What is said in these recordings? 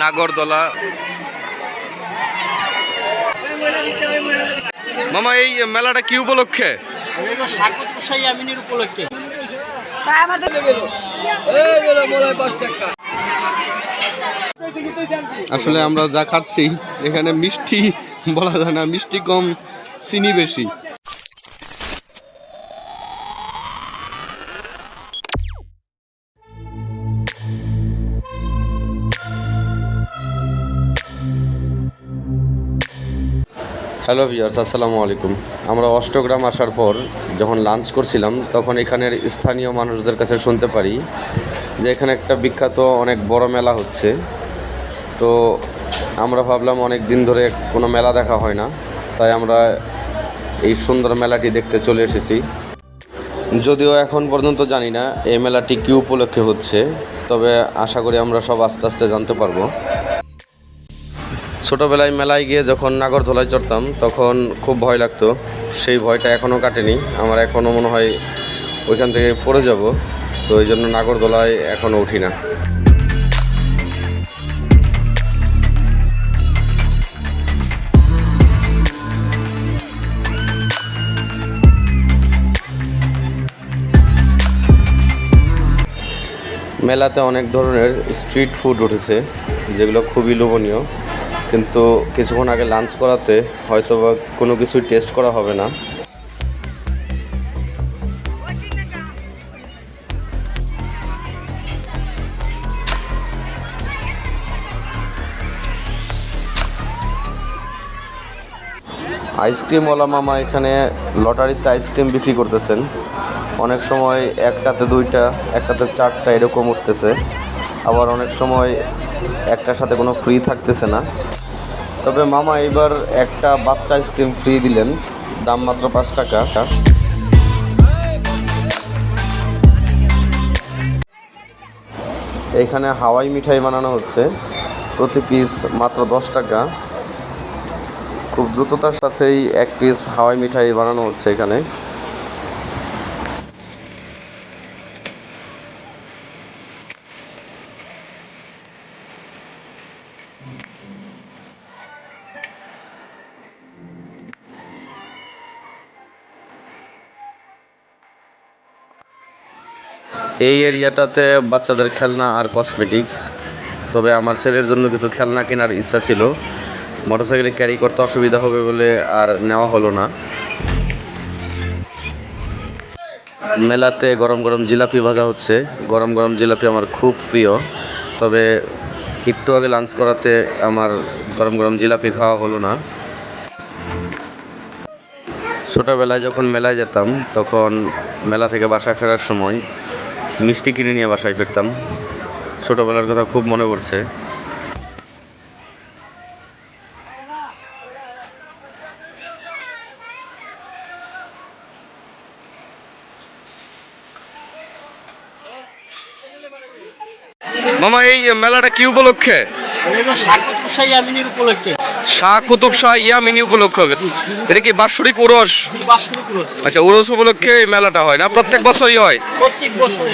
নাগরদোলা। মামা এই মেলাটা কি উপলক্ষে? উপলক্ষে। আসলে আমরা যা খাচ্ছি এখানে মিষ্টি বলা যায় না মিষ্টি কম চিনি বেশি। হ্যালো ভিউয়ার্স, আসসালামু আলাইকুম। আমরা অষ্টগ্রাম আসার পর যখন লাঞ্চ করছিলাম, তখন এখানের স্থানীয় মানুষদের কাছে শুনতে পারি যে এখানে একটা বিখ্যাত অনেক বড় মেলা হচ্ছে। তো আমরা ভাবলাম অনেক দিন ধরে কোনো মেলা দেখা হয় না, তাই আমরা এই সুন্দর মেলাটি দেখতে চলে এসেছি। যদিও এখন পর্যন্ত জানি না এই মেলাটি কী উপলক্ষে হচ্ছে, তবে আশা করি আমরা সব আস্তে আস্তে জানতে পারব। ছোটোবেলায় মেলায় গিয়ে যখন নাগরদোলায় চড়তাম, তখন খুব ভয় লাগতো। সেই ভয়টা এখনও কাটেনি। আমার এখনও মনে হয় ওইখান থেকে পড়ে যাব। তো ওই জন্য নাগরদোলায় এখনও উঠি না। মেলাতে অনেক ধরনের স্ট্রিট ফুড উঠেছে, যেগুলো খুবই লোভনীয়। কিন্তু কিছুক্ষণ আগে লাঞ্চ করাতে হয়তো বা কোনো কিছুই টেস্ট করা হবে না। আইসক্রিমওয়ালা মামা এখানে লটারিতে আইসক্রিম বিক্রি করতেছেন। অনেক সময় একটাতে দুইটা, একটাতে চারটা এরকম উঠতেছে। আবার অনেক সময় একটার সাথে কোনো ফ্রি থাকতেছে না। তবে মামা এবার একটা বাচ্চা আইসক্রিম ফ্রি দিলেন, দাম মাত্র পাঁচ টাকা। এখানে হাওয়াই মিঠাই বানানো হচ্ছে, প্রতি পিস মাত্র দশ টাকা। খুব দ্রুততার সাথেই এক পিস হাওয়াই মিঠাই বানানো হচ্ছে এখানে। এই এরিয়াটাতে বাচ্চাদের খেলনা আর কসমেটিক্স তবে আমার ছেলের জন্য কিছু খেলনা কেনার ইচ্ছা ছিল। মোটরসাইকেলে ক্যারি করতে অসুবিধা হবে বলে আর নেওয়া হলো না। মেলাতে গরম গরম জিলাপি ভাজা হচ্ছে। গরম গরম জিলাপি আমার খুব প্রিয়। তবে একটু আগে লাঞ্চ করাতে আমার গরম গরম জিলাপি খাওয়া হলো না। ছোটোবেলায় যখন মেলায় যেতাম, তখন মেলা থেকে বাসা ফেরার সময় মিষ্টি কিনে নিয়ে বাসায় ফিরতাম। ছোটোবেলার কথা খুব মনে পড়ছে। মামা, এই মেলাটা কি উপলক্ষে? উপলক্ষে। শাহ কুতুব শাহ ইয়ামিনী উপলক্ষে হবে। এটা কি বাৎসরিক উপলক্ষে আচ্ছা উরস উপলক্ষে এই মেলাটা হয় না? প্রত্যেক বছরই হয়? প্রত্যেক বছরে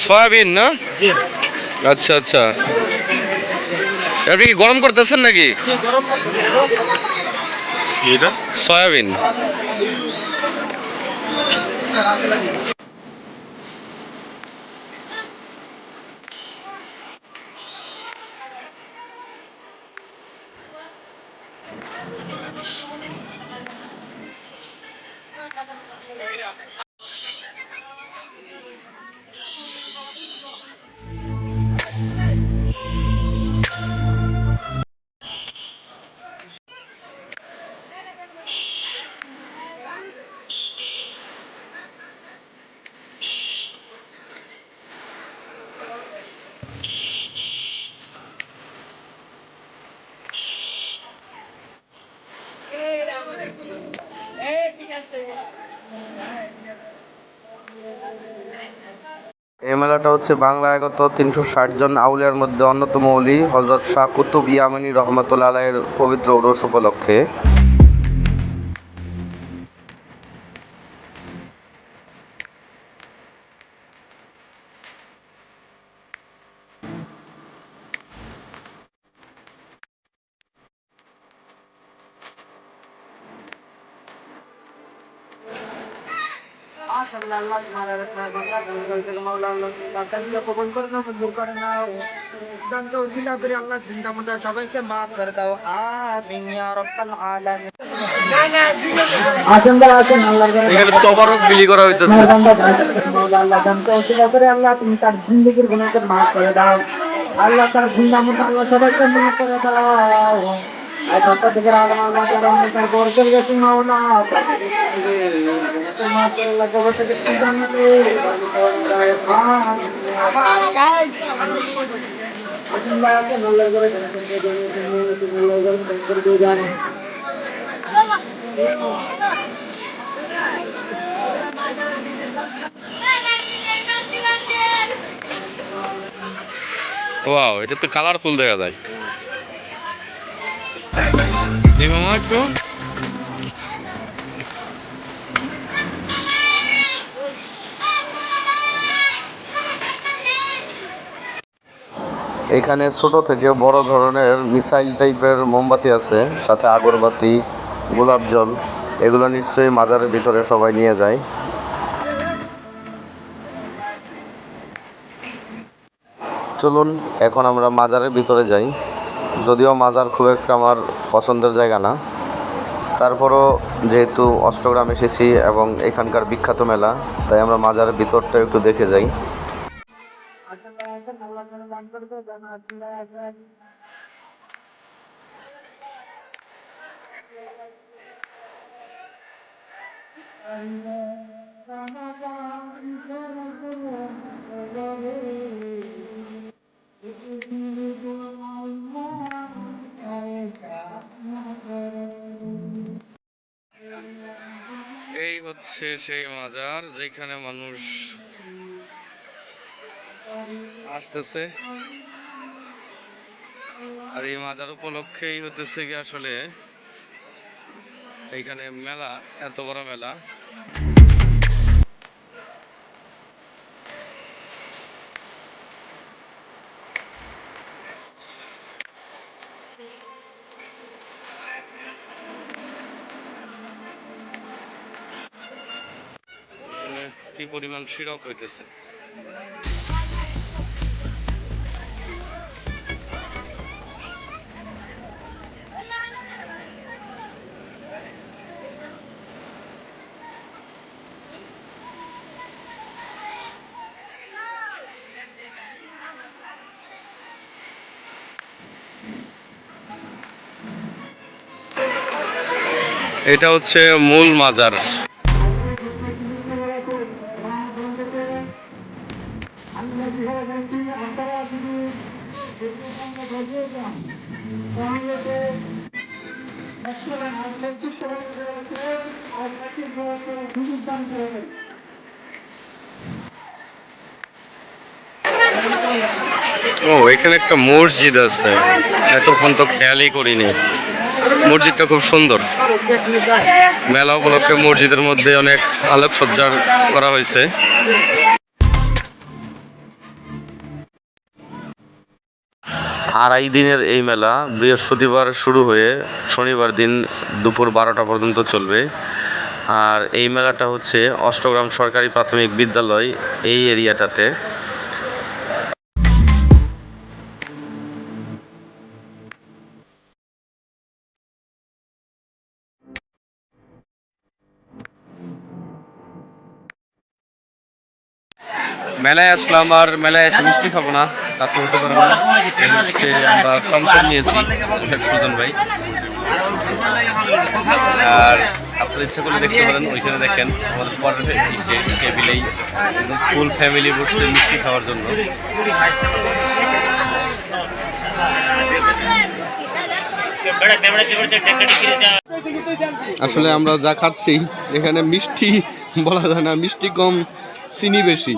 সয়াবিন না আচ্ছা আচ্ছা আপনি কি গরম করতেছেন নাকি এটা সয়াবিন মেলাটা হচ্ছে বাংলায় আগত তিনশো ষাট জন আউলিয়ার মধ্যে অন্যতম অলি হজরত শাহ কুতুব ইয়ামিনী রহমতুল্লাহ আলাইয়ের পবিত্র ওরস উপলক্ষে। সবাইকে আল্লাহ এখানে তবারক বিলি করা আল্লাহ তার করে দাও আল্লাহ তার আল্লাহ সবাইকে মাফ করে দাও তার তার ওয়াও এটা তো কালারফুল দেখা যায়। এই মামা একটু এখানে ছোট থেকে বড় ধরনের মিসাইল টাইপের মোমবাতি আছে, সাথে আগরবাতি, গোলাপ জল, এগুলো নিশ্চয়ই মাজারের ভিতরে সবাই নিয়ে যায়। চলুন, এখন আমরা মাজারের ভিতরে যাই। যদিও মাজার খুব একটা আমার পছন্দের জায়গা না। তারপরও যেহেতু অষ্টগ্রাম এসেছি এবং এখানকার বিখ্যাত মেলা, তাই আমরা মাজারের ভিতরটা একটু দেখে যাই। এই হচ্ছে সেই মাজার যেখানে মানুষ আসতেছে। আর এই মাজার উপলক্ষেই হতেছে কি আসলে এইখানে মেলা, এত বড় মেলা। কি পরিমাণ শিরক হইতেছে। এটা হচ্ছে মূল মাজার। ও, এখানে একটা মসজিদ আছে। এতক্ষণ তো খেয়ালই করিনি। মসজিদটা খুব সুন্দর। মেলা উপলক্ষে মসজিদের মধ্যে অনেক আলোকসজ্জা করা হয়েছে। আড়াই দিনের এই মেলা বৃহস্পতিবার শুরু হয়ে শনিবার দিন দুপুর বারোটা পর্যন্ত চলবে। আর এই মেলাটা হচ্ছে অষ্টগ্রাম সরকারি প্রাথমিক বিদ্যালয় এই এরিয়াটাতে। মেলায় আসলাম আর মেলায় এসে মিষ্টি খাব না, তা হতে পারে না। হচ্ছে আমরা চমচম নিয়েছি সুজন ভাই। আর আপনার ইচ্ছা করলে দেখতে পারেন, ওইখানে দেখেন আমাদের পরের টেবিলেই ফুল ফ্যামিলি বসছে মিষ্টি খাওয়ার জন্য। আসলে আমরা যা খাচ্ছি, এখানে মিষ্টি বলা যায় না, মিষ্টি কম, চিনি বেশি।